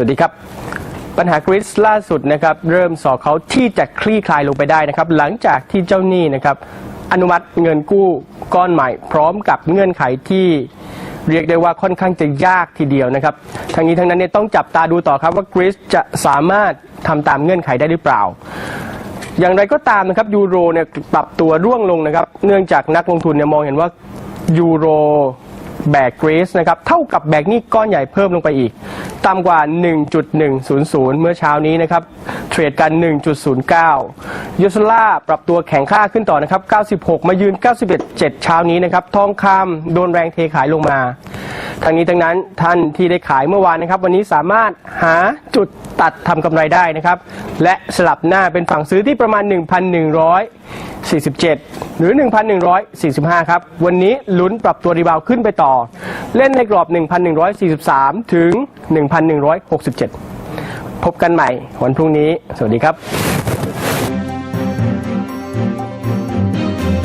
สวัสดีครับ ปัญหากริสล่าสุดนะครับ เริ่มสอเขาที่จะคลี่คลายลงไปได้นะครับ หลังจากที่เจ้าหนี้นะครับ อนุมัติเงินกู้ก้อนใหม่ พร้อมกับเงื่อนไขที่เรียกได้ว่าค่อนข้างจะยากทีเดียวนะครับทั้งนี้ทั้งนั้นเนี่ยต้องจับตาดูต่อครับว่ากรีซจะสามารถทำตามเงื่อนไขได้หรือเปล่า อย่างไรก็ตามนะครับยูโรเนี่ยปรับตัวร่วงลงนะครับ เนื่องจากนักลงทุนเนี่ยมองเห็นว่ายูโรแบกกรีซนะครับเท่ากับแบกหนี้ก้อนใหญ่เพิ่มลงไปอีก ต่ำกว่า 1.100 เมื่อเช้านี้นะครับ เทรดกัน 1.09 ยูโซล่าปรับตัวแข็งค่าขึ้นต่อนะครับ 96 มายืน 91 7 เช้านี้นะครับ ทองคำโดนแรงเทขายลงมา ทั้งนี้ทั้งนั้นท่านที่ได้ขายเมื่อวานนะครับ วันนี้สามารถหาจุดตัดทำกำไรได้นะครับ และสลับหน้าเป็นฝั่งซื้อที่ประมาณ 1,147 หรือ 1,145 ครับ วันนี้ลุ้นปรับตัวรีบาวขึ้นไปต่อ เล่นในกรอบ 1,143 ถึง 1,167 พบกันใหม่วันพรุ่งนี้ สวัสดีครับ